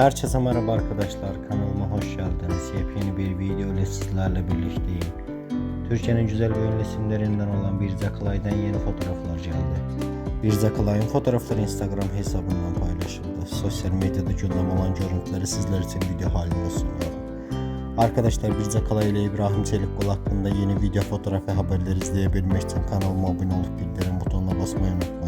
Herkese merhaba arkadaşlar kanalıma hoş geldiniz. Yepyeni bir video ile sizlerle birlikteyim. Türkiye'nin güzel ve ünlü isimlerinden olan Bir Zakalay'dan yeni fotoğraflar geldi. Bir Zakalay'ın fotoğrafları Instagram hesabından paylaşıldı. Sosyal medyada gündem olan görüntüleri sizler için video halinde sunuyorum. Arkadaşlar Bir Zakalay ile İbrahim Çelikkol hakkında yeni video fotoğraf ve haberleri izleyebilmek için kanalıma abone olup bildirim butonuna basmayı unutmayın.